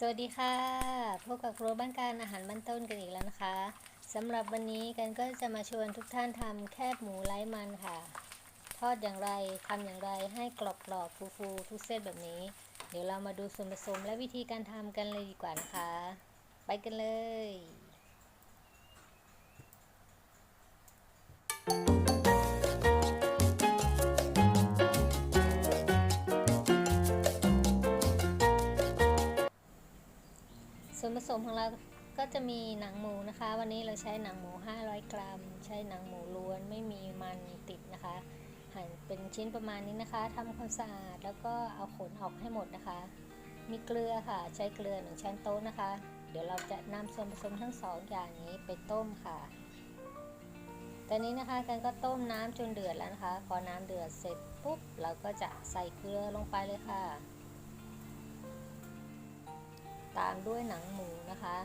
สวัสดีค่ะ พบกับครัวบ้านการอาหารบ้านต้นกันอีกแล้วนะคะสำหรับวันนี้กันก็จะมาชวนทุกท่านทำแคบหมูไร้มันค่ะ ทอดอย่างไรทำอย่างไรให้กรอบกรอบๆฟูทุกเส้นแบบนี้ เดี๋ยวเรามาดูส่วนผสมและวิธีการทำกันเลยดีกว่านะคะ ไปกันเลย ผสมของเราก็จะมีหนังหมูนะคะ วันนี้เราใช้หนังหมู 500 กรัม ใช้หนังหมูล้วนไม่มีมันติดนะคะ หั่นเป็นชิ้นประมาณนี้นะคะทำความสะอาดแล้วก็เอาขนออกให้หมดนะคะ มีเกลือค่ะใช้เกลือหนึ่งช้อนโต๊ะนะคะ เดี๋ยวเราจะนำส่วนผสมทั้งสองอย่างนี้ไปต้มค่ะตอนนี้นะคะกันก็ต้มน้ำจนเดือดแล้วนะคะ พอน้ำเดือดเสร็จปุ๊บเราก็จะใส่เกลือลงไปเลยค่ะ ตามด้วยหนังหมูนะคะ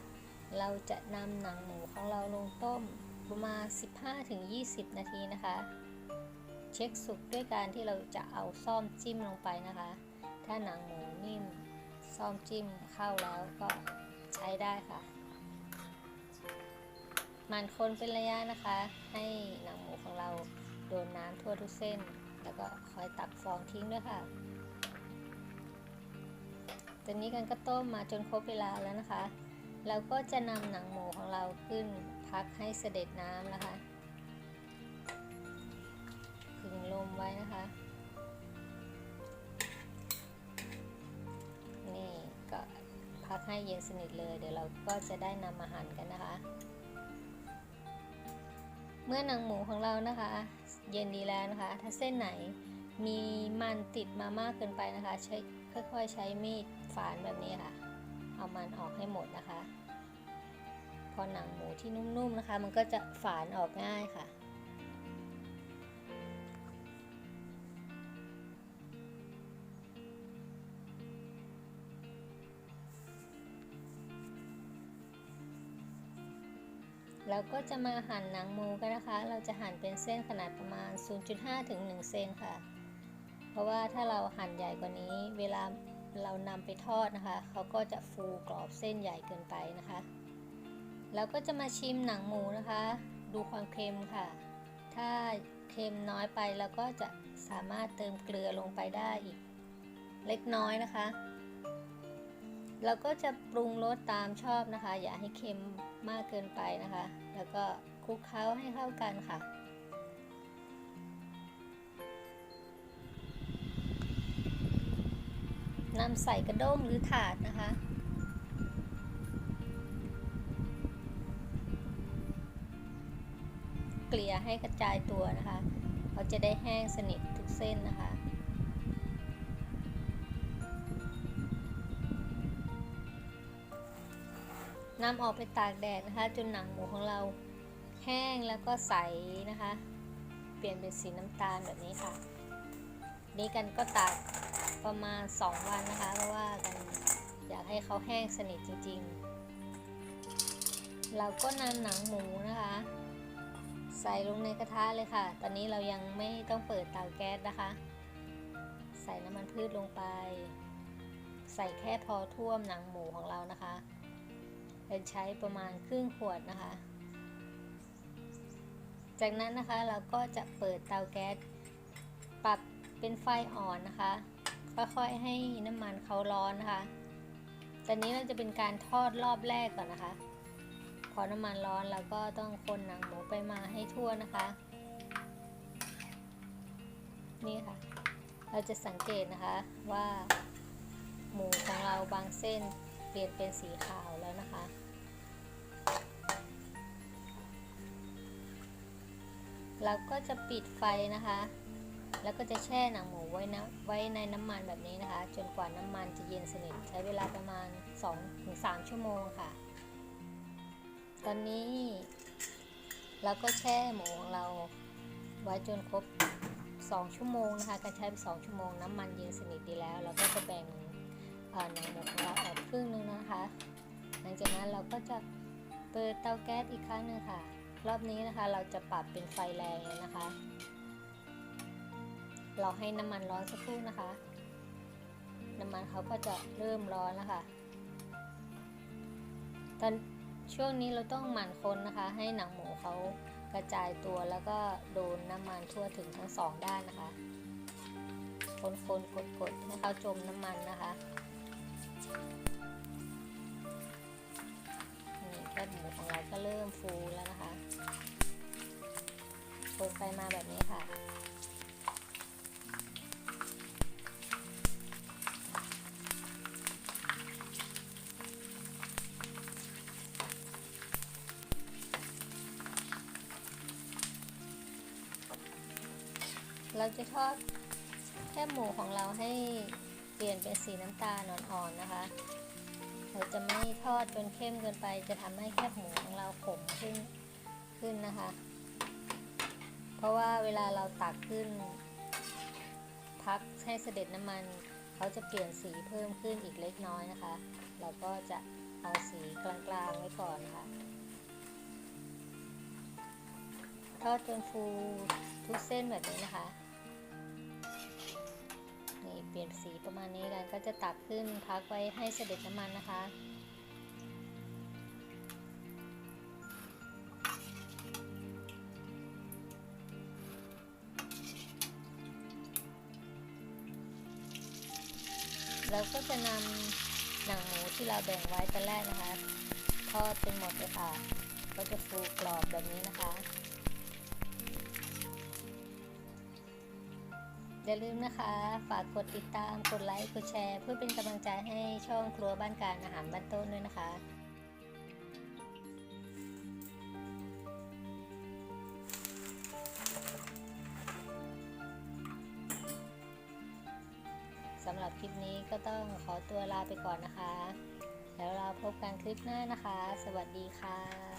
เราจะนำหนังหมูของเราลงต้มประมาณ 15-20 นาทีนะคะ เช็คสุกด้วยการที่เราจะเอาซ่อมจิ้มลงไปนะคะ ถ้าหนังหมูนิ่มซ่อมจิ้มเข้าแล้วก็ใช้ได้ค่ะมันคนเป็นระยะนะคะ ให้หนังหมูของเราโดนน้ำทั่วทุกเส้น แล้วก็คอยตักฟองทิ้งด้วยค่ะ ตอนนี้กันก็ต้มมาจนครบเวลาแล้วนะคะ เราก็จะนำหนังหมูของเราขึ้นพักให้เสด็จน้ำนะคะขึงลมไว้นะคะ นี่ก็พักให้เย็นสนิทเลย เดี๋ยวเราก็จะได้นำมาหั่นกันนะคะ เมื่อหนังหมูของเรานะคะ เย็นดีแล้วนะคะ ถ้าเส้นไหนมีมันติดมามากเกินไปนะคะ ใช้ ค่อยๆใช้มีดฝานแบบนี้ค่ะ เอามันออกให้หมดนะคะ พอหนังหมูที่นุ่มๆนะคะ มันก็จะฝานออกง่ายค่ะเราก็จะมาหั่นหนังหมูกันนะคะ เราจะหั่นเป็นเส้นขนาดประมาณ 0.5 ถึง 1 เซนค่ะ เพราะว่าถ้าเราหั่นใหญ่กว่านี้เวลาเรานำไปทอดนะคะเขาก็จะฟูกรอบเส้นใหญ่เกินไปนะคะเราก็จะมาชิมหนังหมูนะคะ ดูความเค็มค่ะ ถ้าเค็มน้อยไปเราก็จะสามารถเติมเกลือลงไปได้อีก เล็กน้อยนะคะ เราก็จะปรุงรสตามชอบนะคะ อย่าให้เค็มมากเกินไปนะคะ แล้วก็คลุกเคล้าให้เข้ากันค่ะ นำใส่กระด้งหรือถาดนะคะ เกลี่ยให้กระจายตัวนะคะเขาจะได้แห้งสนิททุกเส้นนะคะนำออกไปตากแดดนะคะ จนหนังหมูของเราแห้งแล้วก็ใสนะคะ เปลี่ยนเป็นสีน้ำตาลแบบนี้ค่ะ นี่กันก็ตากประมาณ 2 วันนะคะ เพราะว่ากันอยากให้เขาแห้งสนิทจริง ๆ เราก็นำหนังหมูนะคะ ใส่ลงในกระทะเลยค่ะ ตอนนี้เรายังไม่ต้องเปิดเตาแก๊สนะคะ ใส่น้ำมันพืชลงไป ใส่แค่พอท่วมหนังหมูของเรานะคะเป็นใช้ประมาณครึ่งขวดนะคะ จากนั้นนะคะเราก็จะเปิดเตาแก๊สปรับ เป็นไฟอ่อนนะคะ ค่อยๆให้น้ำมันเขาร้อนนะคะ ตอนนี้เราจะเป็นการทอดรอบแรกก่อนนะคะ พอน้ำมันร้อนเราก็ต้องคนหนังหมูไปมาให้ทั่วนะคะ นี่ค่ะ เราจะสังเกตนะคะว่าหมูของเราบางเส้นเปลี่ยนเป็นสีขาวแล้วนะคะเราก็จะปิดไฟนะคะ แล้วก็จะแช่หนังหมูไว้นะไว้ในน้ำมันแบบนี้นะคะ จนกว่าน้ำมันจะเย็นสนิทใช้เวลาประมาณ 2-3 ชั่วโมงค่ะ ตอนนี้เราก็แช่หมูของเราไว้จนครบ 2 ชั่วโมงนะคะ การใช้ไป2ชั่วโมงน้ำมันเย็นสนิทดีแล้ว เราก็จะแบ่งหนังหมูของเราออกครึ่งหนึงนะคะ หลังจากนั้นเราก็จะเปิดเตาแก๊สอีกครั้งหนึ่งค่ะ รอบนี้นะคะเราจะปรับเป็นไฟแรงเลยนะคะ เราให้น้ำมันร้อนสักครู่นะคะ น้ำมันเขาก็จะเริ่มร้อนแล้วค่ะตอนช่วงนี้เราต้องหมั่นคนนะคะ ให้หนังหมูเขากระจายตัวแล้วก็โดนน้ำมันทั่วถึงทั้งสองด้านนะคะ คนคนกดกดๆให้เขาจมน้ำมันนะคะนี่แคบหมูของเราก็เริ่มฟูแล้วนะคะ คนไปมาแบบนี้ค่ะ เราจะทอดแคบหมูของเราให้เปลี่ยนเป็นสีน้ำตาลอ่อนๆนะคะ เราจะไม่ทอดจนเข้มเกินไป จะทำให้แคบหมูของเราขมขึ้นขึ้นนะคะ เพราะว่าเวลาเราตักขึ้น พักให้เสด็จน้ำมันเขาจะเปลี่ยนสีเพิ่มขึ้นอีกเล็กน้อยนะคะ เราก็จะเอาสีกลางๆไว้ก่อนนะคะทอดจนฟูทุกเส้นแบบนี้นะคะ นี่เปลี่ยนสีประมาณนี้กันก็จะตักขึ้นพักไว้ให้เสด็จน้ำมันนะคะเราก็จะนำหนังหมูที่เราแบ่งไว้ตอนแรกนะคะ ทอดเป็นหมดเลยค่ะ ก็จะฟูกรอบแบบนี้นะคะ อย่าลืมนะคะ ฝากกดติดตาม กดไลค์ กดแชร์ เพื่อเป็นกำลังใจให้ช่องครัวบ้านการอาหารบ้านต้นด้วยนะคะสำหรับคลิปนี้ก็ต้องขอตัวลาไปก่อนนะคะ แล้วเราพบกันคลิปหน้านะคะ สวัสดีค่ะ